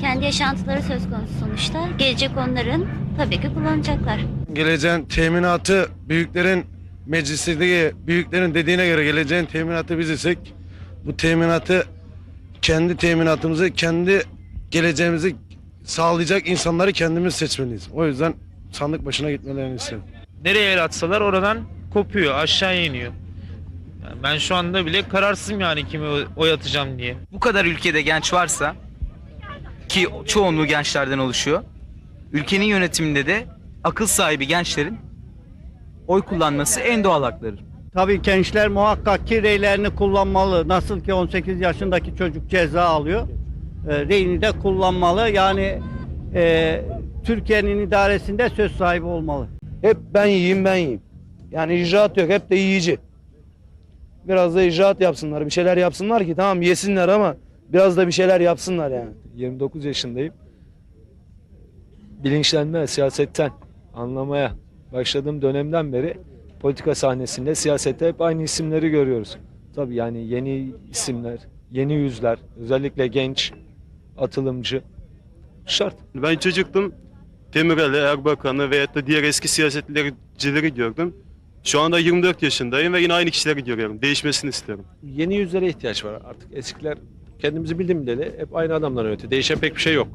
Kendi yaşantıları söz konusu sonuçta. Gelecek onların tabii ki kullanacaklar. Geleceğin teminatı büyüklerin meclisindeki büyüklerin dediğine göre geleceğin teminatı biz isek bu teminatı kendi teminatımızı kendi geleceğimizi sağlayacak insanları kendimiz seçmeliyiz. O yüzden sandık başına gitmelerini isterim. nereye el atsalar oradan kopuyor, aşağıya iniyor. Yani ben şu anda bile kararsızım yani kime oy atacağım diye. bu kadar ülkede genç varsa ki çoğunluğu gençlerden oluşuyor. Ülkenin yönetiminde de akıl sahibi gençlerin oy kullanması en doğal hakları. Tabii gençler muhakkak ki reylerini kullanmalı. Nasıl ki 18 yaşındaki çocuk ceza alıyor. E, reyini de kullanmalı. Yani e, Türkiye'nin idaresinde söz sahibi olmalı. Hep ben yiyeyim ben yiyeyim. Yani icraat yok hep de yiyici. Biraz da icraat yapsınlar bir şeyler yapsınlar ki tamam yesinler ama biraz da bir şeyler yapsınlar yani. 29 yaşındayım. Bilinçlenme, siyasetten anlamaya başladığım dönemden beri politika sahnesinde siyasette hep aynı isimleri görüyoruz. Tabii yani yeni isimler, yeni yüzler, özellikle genç, atılımcı şart. Ben çocuktum. Demirel'i, Erbakan'ı veyahut da diğer eski siyasetçileri gördüm. Şu anda 24 yaşındayım ve yine aynı kişileri görüyorum. Değişmesini istiyorum. Yeni yüzlere ihtiyaç var artık. Eskiler kendimizi bildim bileli hep aynı adamlar yönetiyor. Değişen pek bir şey yok.